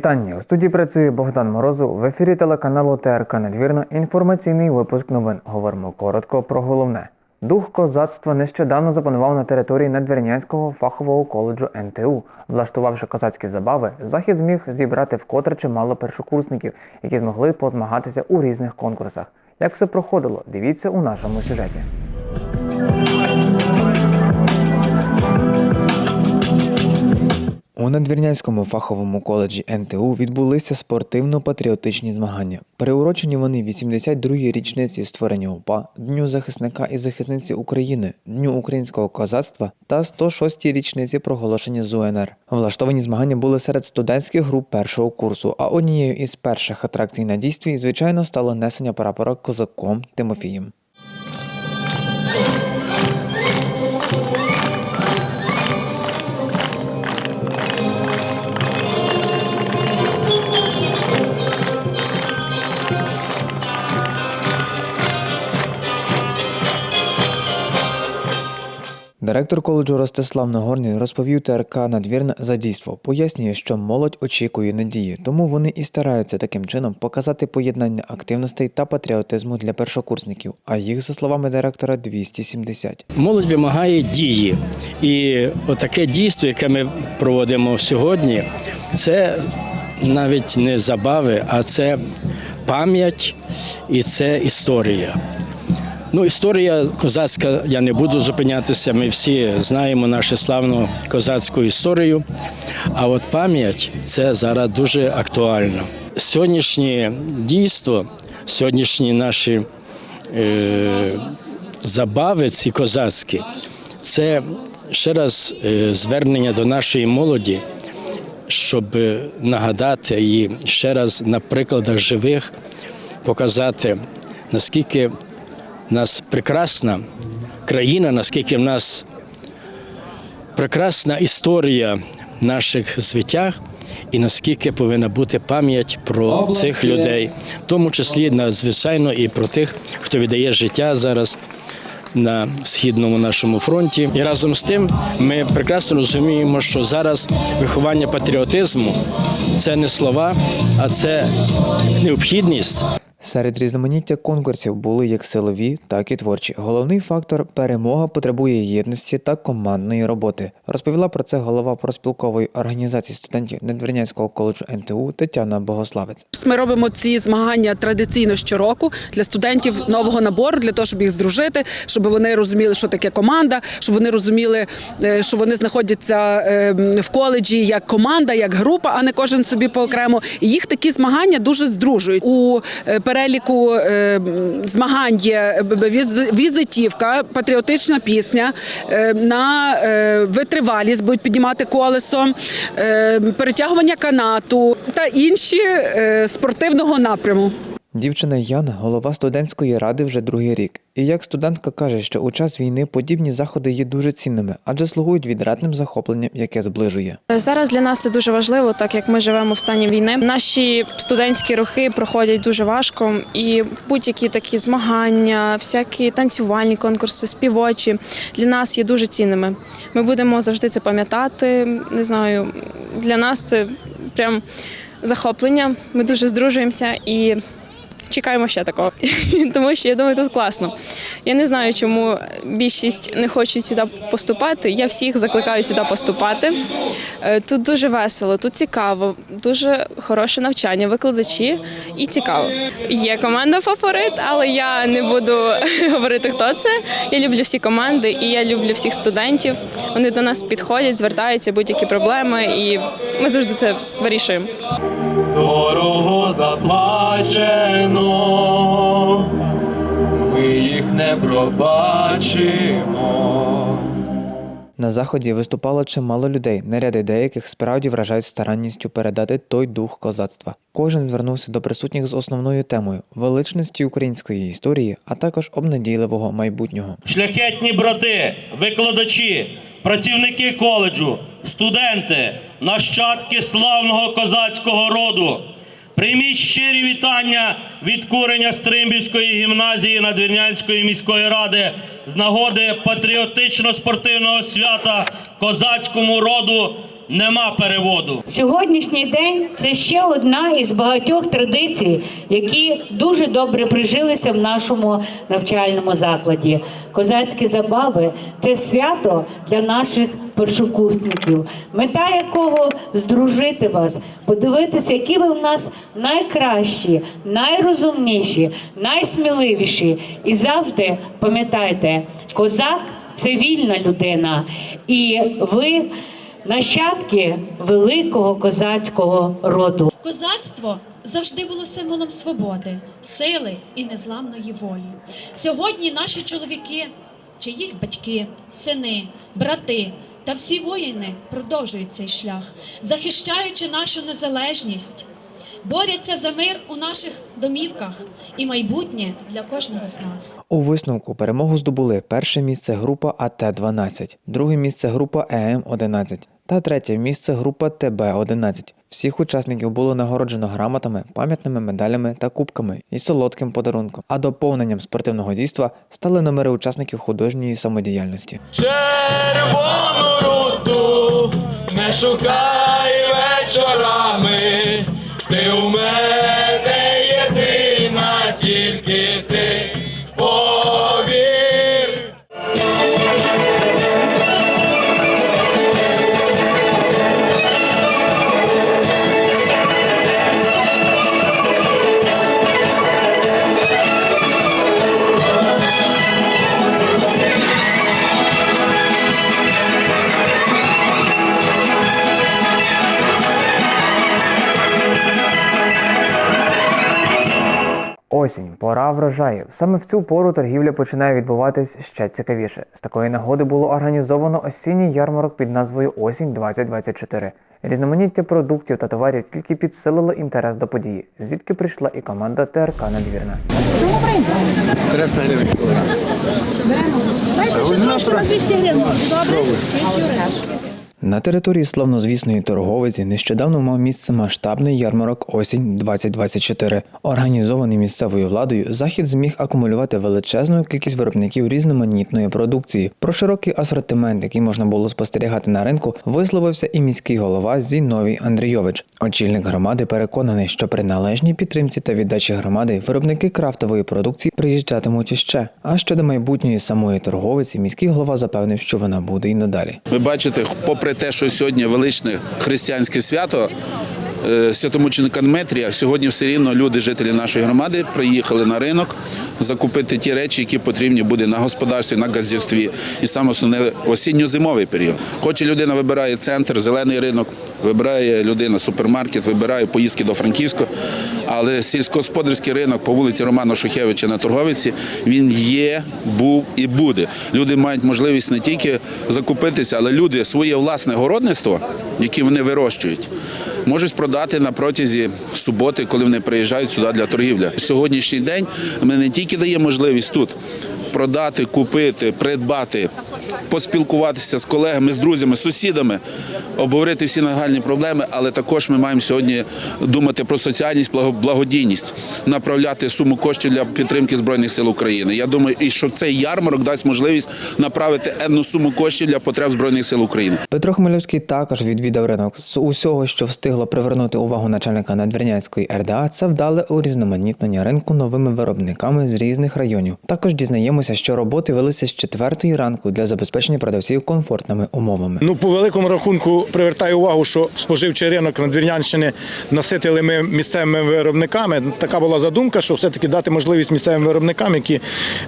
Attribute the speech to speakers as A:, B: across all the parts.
A: Вітання у студії працює Богдан Морозов. В ефірі телеканалу ТРК Надвірна. Інформаційний випуск новин. Говоримо коротко про головне. Дух козацтва нещодавно запанував на території Надвірнянського фахового коледжу НТУ. Влаштувавши козацькі забави, захід зміг зібрати вкотре чимало першокурсників, які змогли позмагатися у різних конкурсах. Як все проходило, дивіться у нашому сюжеті. У Надвірнянському фаховому коледжі НТУ відбулися спортивно-патріотичні змагання. Приурочені вони 82-й річниці створення УПА, Дню захисника і захисниці України, Дню українського козацтва та 106-й річниці проголошення з УНР. Влаштовані змагання були серед студентських груп першого курсу, а однією із перших атракцій на дійстві, звичайно, стало несення прапора козаком Тимофієм. Директор коледжу Ростислав Нагорний розповів ТРК надвірне за дійство. Пояснює, що молодь очікує надії, тому вони і стараються таким чином показати поєднання активностей та патріотизму для першокурсників. А їх, за словами директора, 270.
B: Молодь вимагає дії. І отаке дійство, яке ми проводимо сьогодні, це навіть не забави, а це пам'ять і це історія. Ну, історія козацька, я не буду зупинятися. Ми всі знаємо нашу славну козацьку історію. А от пам'ять це зараз дуже актуально. Сьогоднішнє дійство, сьогоднішні наші е, забави ці козацькі, це ще раз е, звернення до нашої молоді, щоб нагадати і ще раз на прикладах живих показати, наскільки в нас прекрасна країна, наскільки в нас прекрасна історія наших звитяг. І наскільки повинна бути пам'ять про цих людей, в тому числі надзвичайно і про тих, хто віддає життя зараз на східному нашому фронті. І разом з тим ми прекрасно розуміємо, що зараз виховання патріотизму це не слова, а це необхідність.
A: Серед різноманіття конкурсів були як силові, так і творчі. Головний фактор перемога потребує єдності та командної роботи. Розповіла про це голова проспілкової організації студентів Надвірнянського коледжу НТУ Тетяна Богославець.
C: Ми робимо ці змагання традиційно щороку для студентів нового набору, для того, щоб їх здружити, щоб вони розуміли, що таке команда, щоб вони розуміли, е, що вони знаходяться е, в коледжі як команда, як група, а не кожен собі поокремо. І їх такі змагання дуже здружують. У е, переліку е, змагань є віз- візитівка, патріотична пісня е, на е, витривалість, будуть піднімати колесо, перетягування канату та інші спортивного напряму.
A: Дівчина Яна голова студентської ради вже другий рік. І як студентка каже, що у час війни подібні заходи є дуже цінними, адже слугують відрадним захопленням, яке зближує.
D: Зараз для нас це дуже важливо, так як ми живемо в стані війни. Наші студентські роки проходять дуже важко, і будь-які такі змагання, всякі танцювальні конкурси, співочі для нас є дуже цінними. Ми будемо завжди це пам'ятати. Не знаю, для нас це прям захоплення. Ми дуже здружуємося і. Чекаємо ще такого, тому що я думаю, тут класно. Я не знаю, чому більшість не хочуть сюди поступати. Я всіх закликаю сюди поступати. Е, Тут дуже весело, тут цікаво, дуже хороше навчання, викладачі і цікаво. Є команда фаворит, але я не буду говорити, хто це. Я люблю всі команди і я люблю всіх студентів. Вони до нас підходять, звертаються будь-які проблеми, і ми завжди це вирішуємо.
E: Дорого заплачено, ми їх не пробачимо.
A: На заході виступало чимало людей. Наряди деяких справді вражають старанністю передати той дух козацтва. Кожен звернувся до присутніх з основною темою величності української історії, а також обнадійливого майбутнього.
F: Шляхетні брати, викладачі, працівники коледжу, студенти, нащадки славного козацького роду. Прийміть щирі вітання від курення Стримбівської гімназії Надвірнянської міської ради з нагоди патріотично-спортивного свята козацькому роду нема переводу.
G: Сьогоднішній день це ще одна із багатьох традицій, які дуже добре прижилися в нашому навчальному закладі. Козацькі забави це свято для наших першокурсників, мета якого здружити вас, подивитися, які ви в нас найкращі, найрозумніші, найсміливіші. І завжди пам'ятайте, козак це вільна людина, і ви нащадки великого козацького роду.
H: Козацтво завжди було символом свободи, сили і незламної волі. Сьогодні наші чоловіки, чиїсь батьки, сини, брати та всі воїни продовжують цей шлях, захищаючи нашу незалежність, борються за мир у наших домівках і майбутнє для кожного з нас.
A: У висновку перемогу здобули перше місце група АТ-12, друге місце група ЕМ-11 та третє місце група ТБ-11. Всіх учасників було нагороджено грамотами, пам'ятними медалями та кубками і солодким подарунком. А доповненням спортивного дійства стали номери учасників художньої самодіяльності.
E: Червону руту не шукай вечорами. Ти у
A: Осінь, пора врожаю. Саме в цю пору торгівля починає відбуватись ще цікавіше. З такої нагоди було організовано осінній ярмарок під назвою Осінь 2024. Різноманіття продуктів та товарів тільки підсилило інтерес до події, звідки прийшла і команда ТРК Надвірна.
I: 300 гривень.
A: На території славнозвісної торговиці нещодавно мав місце масштабний ярмарок Осінь 2024. Організований місцевою владою, захід зміг акумулювати величезну кількість виробників різноманітної продукції. Про широкий асортимент, який можна було спостерігати на ринку, висловився і міський голова Зіновій Андрійович. Очільник громади переконаний, що при належній підтримці та віддачі громади виробники крафтової продукції приїжджатимуть іще. А щодо майбутньої самої торговиці, міський голова запевнив, що вона буде і надалі.
I: Ви бачите, попри те, що сьогодні величне християнське свято. е, Святомученика Дмитрія, сьогодні все рівно люди, жителі нашої громади, приїхали на ринок закупити ті речі, які потрібні буде на господарстві, на газівстві і саме основне осінньо-зимовий період. Хоче людина вибирає центр, зелений ринок, вибирає людина супермаркет, вибирає поїздки до Франківського, але сільськогосподарський ринок по вулиці Романа Шухевича на торговиці він є, був і буде. Люди мають можливість не тільки закупитися, але люди своє власне городництво, яке вони вирощують. Можуть продати на протязі суботи, коли вони приїжджають сюди для торгівлі. Сьогоднішній день ми не тільки дає можливість тут продати, купити, придбати, поспілкуватися з колегами, з друзями, з сусідами, обговорити всі нагальні проблеми, але також ми маємо сьогодні думати про соціальність, благо- благодійність, направляти суму коштів для підтримки Збройних сил України. Я думаю, і що цей ярмарок дасть можливість направити енну суму коштів для потреб Збройних сил України.
A: Петро Хмельовський також відвідав ринок. З усього, що встигло привернути увагу начальника Надвірнянської РДА, це вдале урізноманітнення ринку новими виробниками з різних районів. Також дізнаємося, що роботи велися з четвертої ранку для забезпечення продавців комфортними умовами.
J: Ну, по великому рахунку привертаю увагу, що споживчий ринок Надвірнянщини наситили ми місцевими виробниками. Така була задумка, що все-таки дати можливість місцевим виробникам, які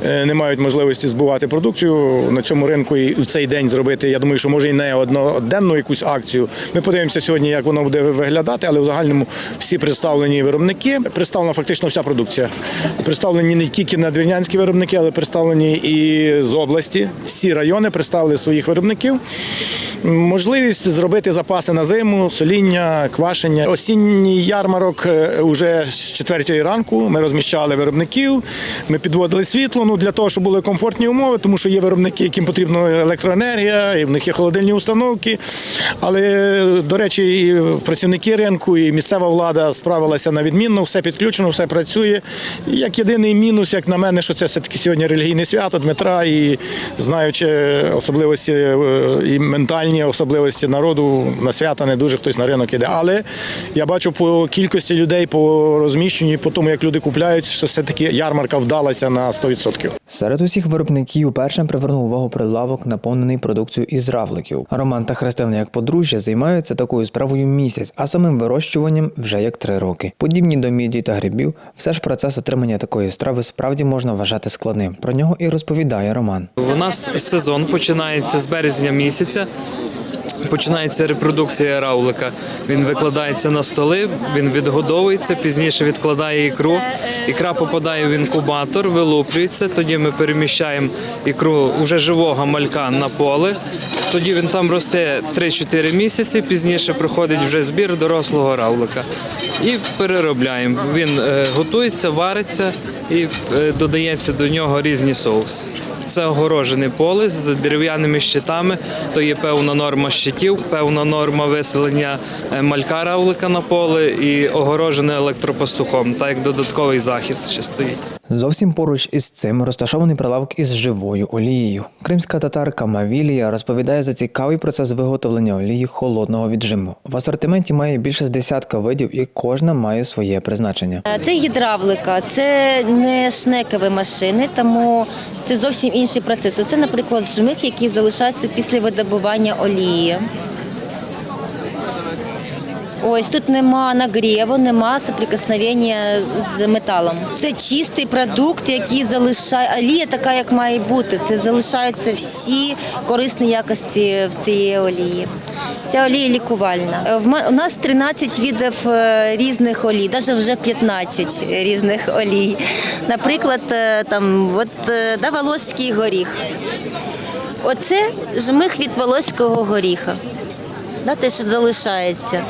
J: е, не мають можливості збувати продукцію на цьому ринку і в цей день зробити. Я думаю, що може і не одноденну якусь акцію. Ми подивимося сьогодні, як воно буде виглядати, але в загальному всі представлені виробники. Представлена фактично вся продукція. Представлені не тільки надвірнянські виробники, але представлені і з області. Всі райони представили своїх виробників. Можливість зробити запаси на зиму, соління, квашення. Осінній ярмарок вже з четвертої ранку. Ми розміщали виробників, ми підводили світло ну, для того, щоб були комфортні умови, тому що є виробники, яким потрібна електроенергія, і в них є холодильні установки. Але, до речі, і працівники ринку, і місцева влада справилася на відмінно, все підключено, все працює. Як єдиний мінус, як на мене, що це все-таки сьогодні релігійне свято Дмитра, і знаючи особливості е, і ментальні особливості народу на свята не дуже хтось на ринок іде. Але я бачу по кількості людей, по розміщенню, по тому, як люди купляють, що все-таки ярмарка вдалася на 100%.
A: Серед усіх виробників першим привернув увагу прилавок, наповнений продукцією із равликів. Роман та Христина, як подружжя, займаються такою справою місяць, а самим вирощуванням вже як три роки. Подібні до міді та грибів, все ж процес отримання такої страви справді можна вважати складним. Про нього і розповідає Роман.
K: У нас сезон починається з березня місяця. Починається репродукція равлика. Він викладається на столи, він відгодовується, пізніше відкладає ікру. Ікра попадає в інкубатор, вилуплюється. Тоді ми переміщаємо ікру уже живого малька на поле. Тоді він там росте 3-4 місяці. Пізніше проходить вже збір дорослого равлика. І переробляємо. Він е, готується, вариться і е, додається до нього різні соуси. Це огорожене поле з дерев'яними щитами. То є певна норма щитів, певна норма виселення е, малька равлика на поле і огорожене електропастухом, так як додатковий захист ще стоїть.
A: Зовсім поруч із цим розташований прилавок із живою олією. Кримська татарка Мавілія розповідає за цікавий процес виготовлення олії холодного віджиму. В асортименті має більше з десятка видів, і кожна має своє призначення.
L: Це гідравлика, це не шнекові машини, тому це зовсім інший процес. Це, наприклад, жмих, який залишається після видобування олії. Ось тут нема нагріву, нема соприкосновення з металом. Це чистий продукт, який залишає олія, така як має бути. Це залишаються всі корисні якості в цієї олії. Ця олія лікувальна. Е, У нас 13 видів е, різних олій, навіть вже 15 різних олій. Наприклад, е, там от да, волоський горіх. Оце жмих від волоського горіха да, те, що залишається.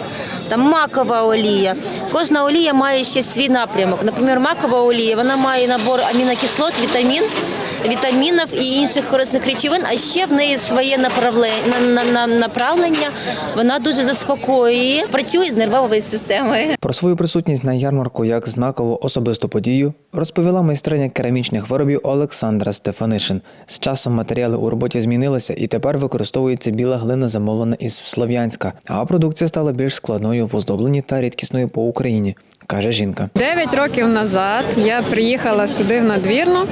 L: Там макова олія. Кожна олія має ще свій напрямок. Наприклад, макова олія вона має набор амінокислот, вітамін, вітамінів і інших корисних речовин, а ще в неї своє направлення, на- на- направлення. Вона дуже заспокоює, працює з нервовою системою.
A: Про свою присутність на ярмарку як знакову особисту подію розповіла майстриня керамічних виробів Олександра Стефанишин. З часом матеріали у роботі змінилися і тепер використовується біла глина, замовлена із Слов'янська, а продукція стала більш складною в оздобленні та рідкісною по Україні, каже жінка.
M: Дев'ять років назад я приїхала сюди в надвірну.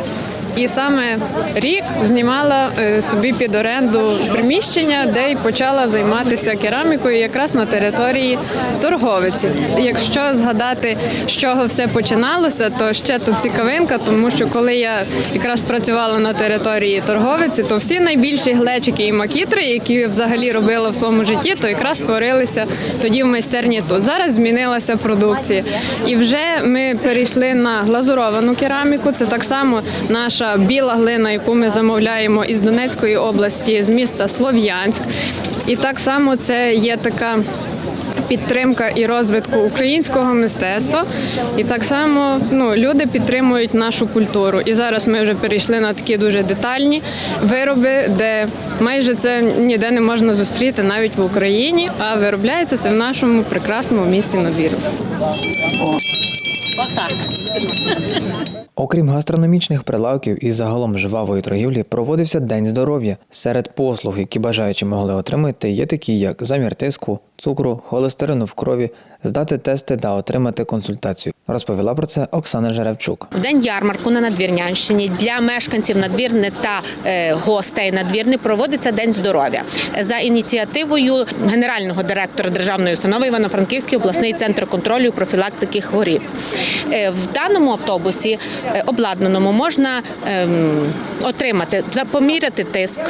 M: І саме рік знімала е, собі під оренду приміщення, де й почала займатися керамікою якраз на території торговиці. Якщо згадати, з чого все починалося, то ще тут цікавинка, тому що коли я якраз працювала на території торговиці, то всі найбільші глечики і макітри, які взагалі робила в своєму житті, то якраз творилися тоді в майстерні тут. Зараз змінилася продукція. І вже ми перейшли на глазуровану кераміку. Це так само наша біла глина, яку ми замовляємо із Донецької області, з міста Слов'янськ. І так само це є така. Підтримка і розвитку українського мистецтва, і так само ну люди підтримують нашу культуру. І зараз ми вже перейшли на такі дуже детальні вироби, де майже це ніде не можна зустріти навіть в Україні. А виробляється це в нашому прекрасному місті надвір'я.
A: Окрім гастрономічних прилавків і загалом жвавої торгівлі, проводився День здоров'я. Серед послуг, які бажаючі могли отримати, є такі, як замір тиску, цукру, холестерину в крові, здати тести та отримати консультацію. Розповіла про це Оксана Жеревчук.
N: В день ярмарку на Надвірнянщині для мешканців Надвірни та е, гостей Надвірни проводиться День здоров'я за ініціативою генерального директора державної установи Івано-Франківський обласний центр контролю профілактики хворіб. Е, в даному автобусі е, обладнаному можна ем, отримати за- поміряти тиск,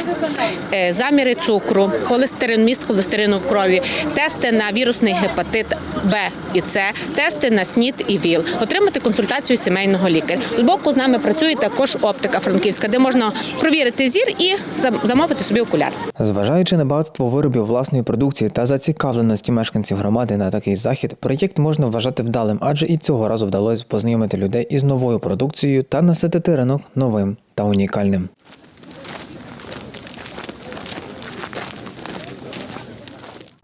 N: заміри цукру, холестерин, міст холестерину в крові, тести на вірусний гепатит Б і С, тести на СНІД і ВІЛ, отримати консультацію сімейного лікаря. Збоку з нами працює також оптика франківська, де можна провірити зір і замовити собі окуляр.
A: Зважаючи на багатство виробів власної продукції та зацікавленості мешканців громади на такий захід, проєкт можна вважати вдалим, адже і цього разу вдалося познайомити людей із новою продукцією та наситити ринок новим та унікальним.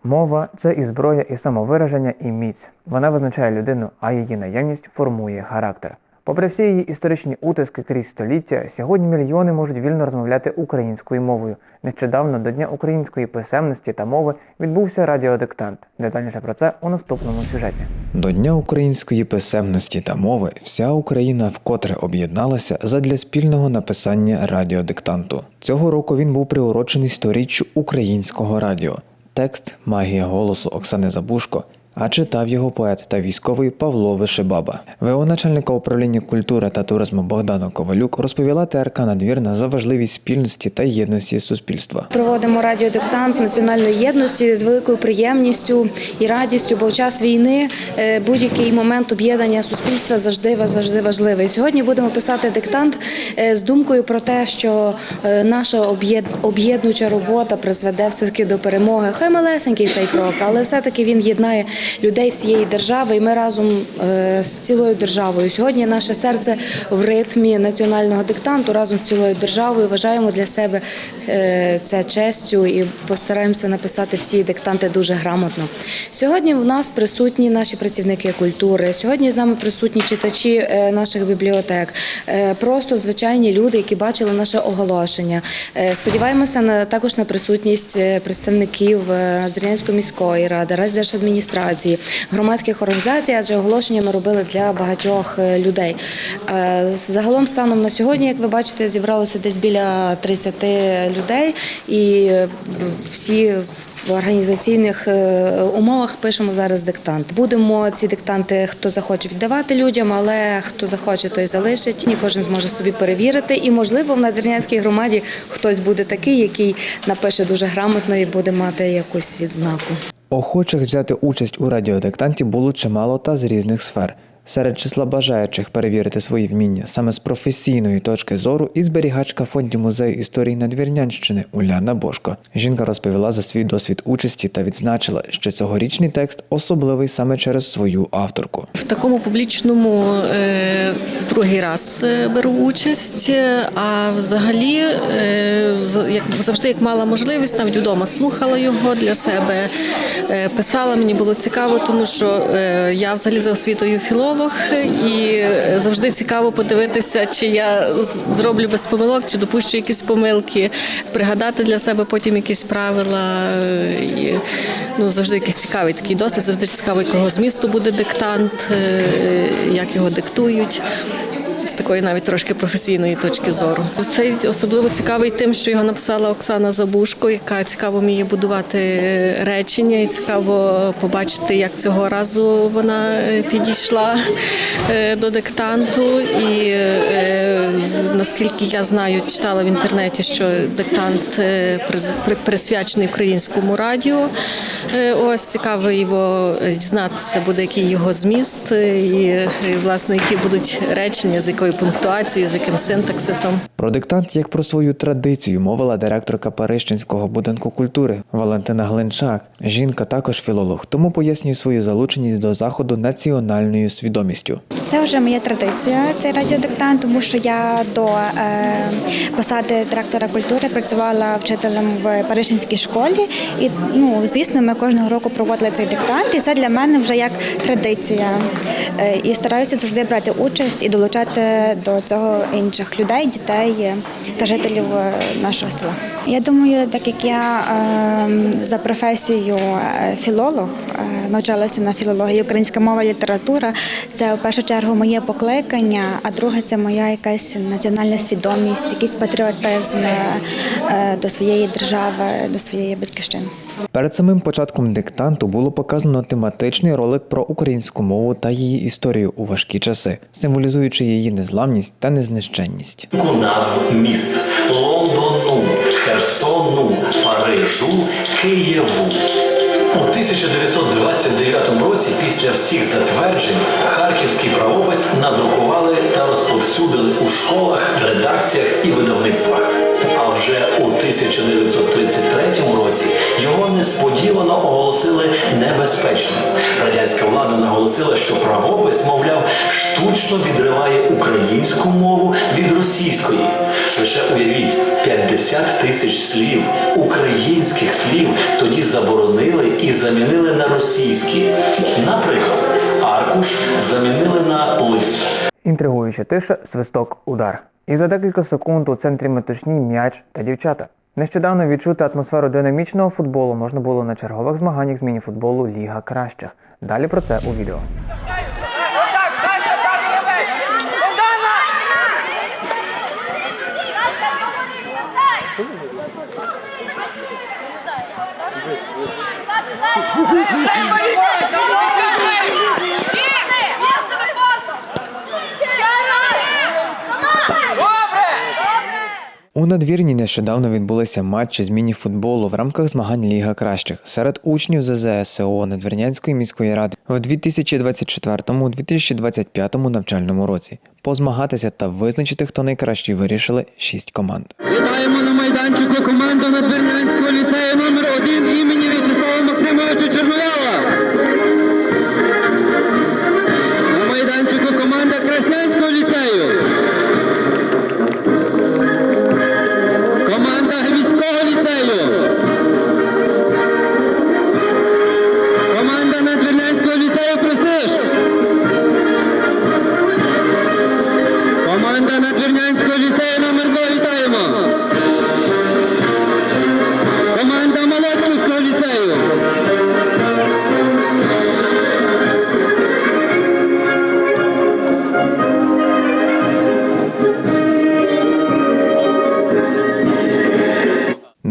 A: Мова це і зброя, і самовираження, і міць. Вона визначає людину, а її наявність формує характер. Попри всі її історичні утиски крізь століття, сьогодні мільйони можуть вільно розмовляти українською мовою. Нещодавно до Дня української писемності та мови відбувся радіодиктант. Детальніше про це у наступному сюжеті. До Дня української писемності та мови вся Україна вкотре об'єдналася задля спільного написання радіодиктанту. Цього року він був приурочений сторіччю українського радіо. Текст Магія голосу Оксани Забушко. А читав його поет та військовий Павло Вишибаба. ВО начальника управління культури та туризму Богдана Ковалюк розповіла ТРК Надвірна за важливість спільності та єдності суспільства.
O: Проводимо радіодиктант національної єдності з великою приємністю і радістю, бо в час війни е, будь-який момент об'єднання суспільства завжди завжди важливий. Сьогодні будемо писати диктант е, з думкою про те, що е, наша об'єд- об'єднуюча робота призведе все таки до перемоги. Хай малесенький цей крок, але все таки він єднає людей всієї держави, і ми разом е, з цілою державою. Сьогодні наше серце в ритмі національного диктанту разом з цілою державою. Вважаємо для себе е, це честю і постараємося написати всі диктанти дуже грамотно. Сьогодні в нас присутні наші працівники культури. Сьогодні з нами присутні читачі е, наших бібліотек, просто звичайні люди, які бачили наше оголошення. Сподіваємося на також на присутність представників Надвірнянської міської ради, райдержадміністрації, громадських організацій, адже оголошення ми робили для багатьох е, людей. Е, Загалом станом на сьогодні, як ви бачите, зібралося десь біля 30 людей, і е, всі в організаційних умовах пишемо зараз диктант. Будемо ці диктанти, хто захоче віддавати людям, але хто захоче, той залишить. І кожен зможе собі перевірити. І можливо, в надвірнянській громаді хтось буде такий, який напише дуже грамотно і буде мати якусь відзнаку.
A: Охочих взяти участь у радіодиктанті було чимало та з різних сфер. Серед числа бажаючих перевірити свої вміння саме з професійної точки зору і зберігачка фондів музею історії Надвірнянщини Уляна Бошко. Жінка розповіла за свій досвід участі та відзначила, що цьогорічний текст особливий саме через свою авторку.
P: В такому публічному е, другий раз е, беру участь. е, А взагалі, е, як завжди, як мала можливість, навіть вдома слухала його для себе, е, писала. Мені було цікаво, тому що е, я взагалі за освітою філолог, і е, завжди цікаво подивитися, чи я зроблю без помилок, чи допущу якісь помилки, пригадати для себе потім якісь правила. І, ну, завжди якийсь цікавий такий досвід, завжди цікаво, з змісту буде диктант, е, як його диктують. З такої навіть трошки професійної точки зору. Цей особливо цікавий тим, що його написала Оксана Забушко, яка цікаво вміє будувати е, речення, і цікаво побачити, як цього разу вона е, підійшла е, до диктанту. І наскільки я знаю, читала в інтернеті, що диктант присвячений українському радіо. Ось цікаво його дізнатися буде, який його зміст, і, власне, які будуть речення, з якою пунктуацією, з яким синтаксисом.
A: Про диктант як про свою традицію мовила директорка Парижчинського будинку культури Валентина Глинчак. Жінка також філолог, тому пояснює свою залученість до заходу національною свідомістю.
Q: Це вже моя традиція, цей радіодиктант, тому що я до е, посади директора культури працювала вчителем в Парижинській школі. І ну, звісно, ми кожного року проводили цей диктант, і це для мене вже як традиція. Е, і стараюся завжди брати участь і долучати до цього інших людей, дітей та жителів е, нашого села. Я думаю, так як я е, за професією е, філолог, е, навчалася на філології українська мова, література. Це в першу чергу моє покликання, а друге це моя якась національна свідомість, якийсь патріотизм до своєї держави, до своєї батьківщини.
A: Перед самим початком диктанту було показано тематичний ролик про українську мову та її історію у важкі часи, символізуючи її незламність та незнищенність.
R: У назв міст Лондону, Херсону, Парижу, Києву. У 1929 році, після всіх затверджень, харківський правопис надрукували та розповсюдили у школах, редакціях і видавництвах. А вже у 1933 році його несподівано оголосили небезпечним. Радянська влада наголосила, що правопис, мовляв, штучно відриває українську мову від російської. Лише уявіть, 50 тисяч слів, українських слів тоді заборонили і замінили на російські. Наприклад, аркуш замінили на лист.
A: Інтригуюча тиша, свисток, удар. І за декілька секунд у центрі метушні м'яч та дівчата. Нещодавно відчути атмосферу динамічного футболу можна було на чергових змаганнях з міні-футболу Ліга кращих. Далі про це у відео. У надвірні нещодавно відбулися матчі з мініфутболу в рамках змагань Ліга кращих серед учнів ЗЗСО Надвірнянської міської ради в 2024-2025 навчальному році. Позмагатися та визначити, хто найкращий, вирішили шість команд.
E: Вітаємо на майданчику команду Надвірнянського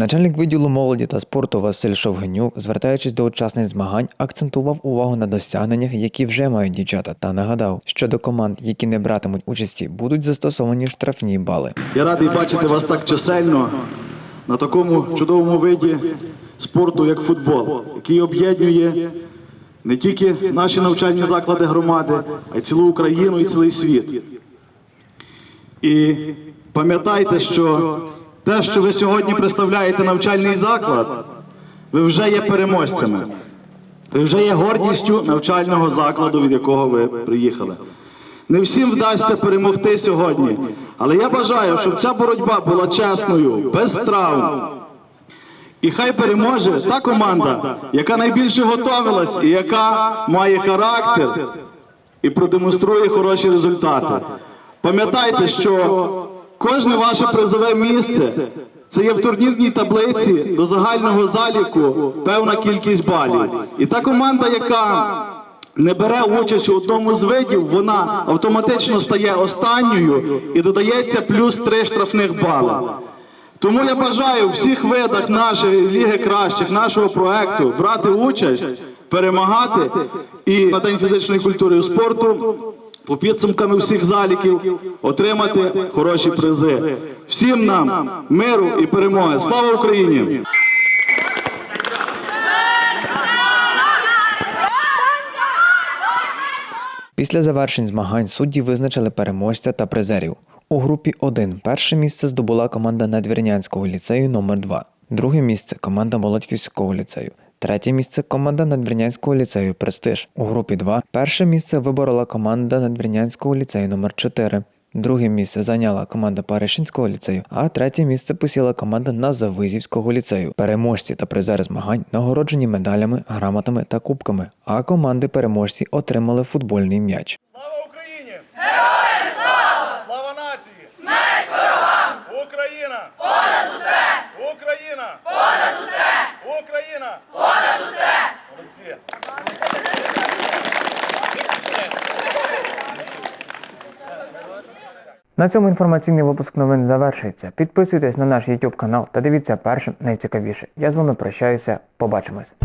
A: Начальник відділу молоді та спорту Василь Шовгенюк, звертаючись до учасниць змагань, акцентував увагу на досягненнях, які вже мають дівчата, та нагадав, що до команд, які не братимуть участі, будуть застосовані штрафні бали.
S: Я радий бачити вас так чисельно на такому чудовому виді спорту, як футбол, який об'єднує не тільки наші навчальні заклади громади, а й цілу Україну і цілий світ. І пам'ятайте, що те, що ви сьогодні представляєте навчальний заклад, ви вже є переможцями. Ви вже є гордістю навчального закладу, від якого ви приїхали. Не всім вдасться перемогти сьогодні, але я бажаю, щоб ця боротьба була чесною, без травм. І хай переможе та команда, яка найбільше готовилась і яка має характер і продемонструє хороші результати. Пам'ятайте, що кожне ваше призове місце це є в турнірній таблиці до загального заліку певна кількість балів. І та команда, яка не бере участь у одному з видів, вона автоматично стає останньою і додається плюс три штрафних бали. Тому я бажаю всіх видах нашої ліги кращих, нашого проекту брати участь, перемагати і на день фізичної культури і спорту по підсумками всіх заліків отримати хороші призи. Всім нам миру і перемоги. Слава Україні!
A: Після завершень змагань судді визначили переможця та призерів. У групі 1 перше місце здобула команда Надвірнянського ліцею номер 2 друге місце команда Молодьківського ліцею. Третє місце команда Надвірнянського ліцею Престиж. У групі 2 перше місце виборола команда Надвірнянського ліцею номер 4 Друге місце зайняла команда Паришинського ліцею, а третє місце посіла команда Назавизівського ліцею. Переможці та призери змагань нагороджені медалями, грамотами та кубками. А команди переможці отримали футбольний м'яч.
J: Слава Україні! Героям слава! Слава нації! Смерть ворогам! Україна! Понад усе! Україна! Понад усе! Україна! Понад! Молодці!
A: На цьому інформаційний випуск новин завершується. Підписуйтесь на наш YouTube канал та дивіться першим найцікавіше. Я з вами прощаюся. Побачимось.